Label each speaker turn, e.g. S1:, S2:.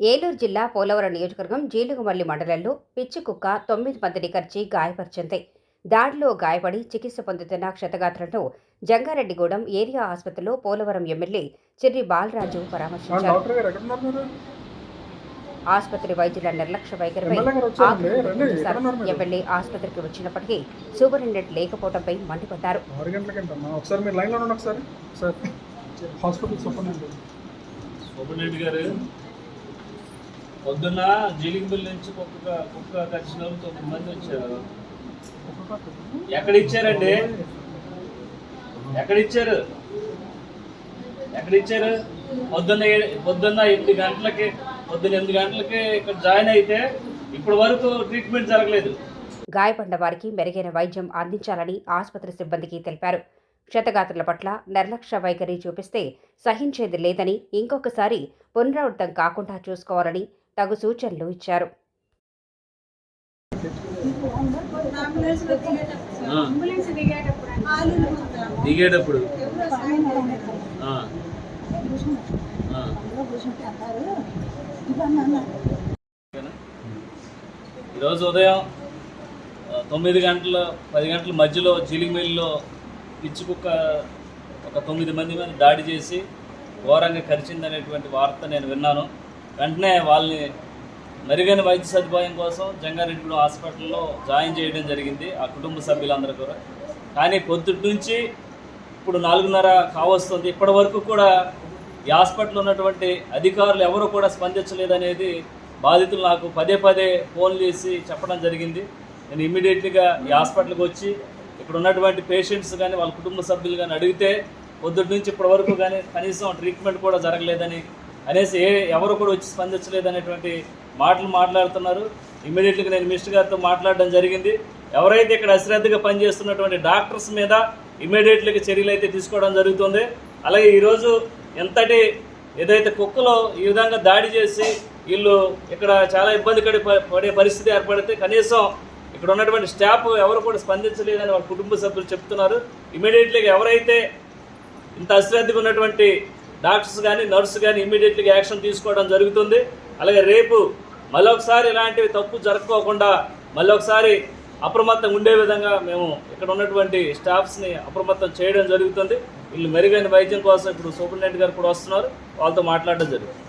S1: ఏలూరు జిల్లా పోలవరం నియోజకవర్గం జీలుగుమల్లి మండలంలో పిచ్చి కుక్క తొమ్మిది మందిని కరిచి గాయపరిచింది. దాడిలో గాయపడి చికిత్స పొందుతున్న క్షతగాత్రను జంగారెడ్డిగూడెం ఏరియా ఆసుపత్రిలో పోలవరం ఎమ్మెల్యే చిర్రి బాలరాజు పరామర్శించారు. ఆసుపత్రి వైద్యుల నిర్లక్ష్య వైఖరిపై
S2: ఎమ్మెల్యే
S1: ఆసుపత్రికి వచ్చినప్పటికీ సూపరింటెండెంట్ లేకపోవడంపై మండిపడ్డారు.
S3: పొద్దున్న జీలింగ్ నుంచి కుక్క కుక్క కచ్చిన వాళ్ళు తొమ్మిది మంది వచ్చారు. ఎక్కడ ఇచ్చారండి ఎక్కడ ఇచ్చారు ఎక్కడ ఇచ్చారు పొద్దున్న పొద్దున్న ఎనిమిది గంటలకి పొద్దున్న ఎనిమిది గంటలకి ఇక్కడ జాయిన్ అయితే ఇప్పటి వరకు ట్రీట్మెంట్ జరగలేదు.
S1: గాయపడిన వారికి మెరుగైన వైద్యం అందించాలని ఆసుపత్రి సిబ్బందికి తెలిపారు. క్షతగాత్రుల పట్ల నిర్లక్ష్య వైఖరి చూపిస్తే సహించేది లేదని ఇంకొకసారి పునరావృతం కాకుండా చూసుకోవాలని తగు సూచనలు ఇచ్చారు.
S4: దిగేటప్పుడు?
S3: ఈరోజు ఉదయం తొమ్మిది గంటల పది గంటల మధ్యలో జీలిమిల్లో పిచ్చి కుక్క ఒక తొమ్మిది మంది మీద దాడి చేసి ఘోరంగా కరిచిందనేటువంటి వార్త నేను విన్నాను. వెంటనే వాళ్ళని మెరుగైన వైద్య సదుపాయం కోసం జంగారెడ్డిగూడెం హాస్పిటల్లో జాయిన్ చేయడం జరిగింది ఆ కుటుంబ సభ్యులందరూ కూడా. కానీ పొద్దుటి నుంచి ఇప్పుడు నాలుగున్నర కావస్తుంది. ఇప్పటి వరకు కూడా ఈ హాస్పిటల్ ఉన్నటువంటి అధికారులు ఎవరు కూడా స్పందించలేదనేది బాధితులు నాకు పదే పదే ఫోన్ చేసి చెప్పడం జరిగింది. నేను ఇమ్మీడియట్లీగా ఈ హాస్పిటల్కి వచ్చి ఇక్కడ ఉన్నటువంటి పేషెంట్స్ కానీ వాళ్ళ కుటుంబ సభ్యులు కానీ అడిగితే పొద్దుటి నుంచి ఇప్పటి వరకు కానీ కనీసం ట్రీట్మెంట్ కూడా జరగలేదని అనేసి ఏ ఎవరు కూడా వచ్చి స్పందించలేదు అనేటువంటి మాటలు మాట్లాడుతున్నారు. ఇమ్మీడియట్లీగా నేను మినిస్టర్ గారితో మాట్లాడడం జరిగింది. ఎవరైతే ఇక్కడ అశ్రద్ధగా పనిచేస్తున్నటువంటి డాక్టర్స్ మీద ఇమీడియట్లీగా చర్యలు అయితే తీసుకోవడం జరుగుతుంది. అలాగే ఈరోజు ఎంతటి ఏదైతే కుక్కలో ఈ విధంగా దాడి చేసి వీళ్ళు ఇక్కడ చాలా ఇబ్బంది పడే పడే పరిస్థితి ఏర్పడితే కనీసం ఇక్కడ ఉన్నటువంటి స్టాఫ్ ఎవరు కూడా స్పందించలేదని వాళ్ళ కుటుంబ సభ్యులు చెప్తున్నారు. ఇమీడియట్లీగా ఎవరైతే ఇంత అశ్రద్ధగా ఉన్నటువంటి డాక్టర్స్ కానీ నర్సు కానీ ఇమీడియట్లీగా యాక్షన్ తీసుకోవడం జరుగుతుంది. అలాగే రేపు మళ్ళొకసారి ఇలాంటివి తప్పు జరగకోకుండా మళ్ళొకసారి అప్రమత్తంగా ఉండే విధంగా మేము ఇక్కడ ఉన్నటువంటి స్టాఫ్స్ని అప్రమత్తం చేయడం జరుగుతుంది. వీళ్ళు మెరుగైన వైద్యం కోసం ఇప్పుడు సూపరింటెండెంట్ గారు కూడా వస్తున్నారు. వాళ్ళతో మాట్లాడడం జరుగుతుంది.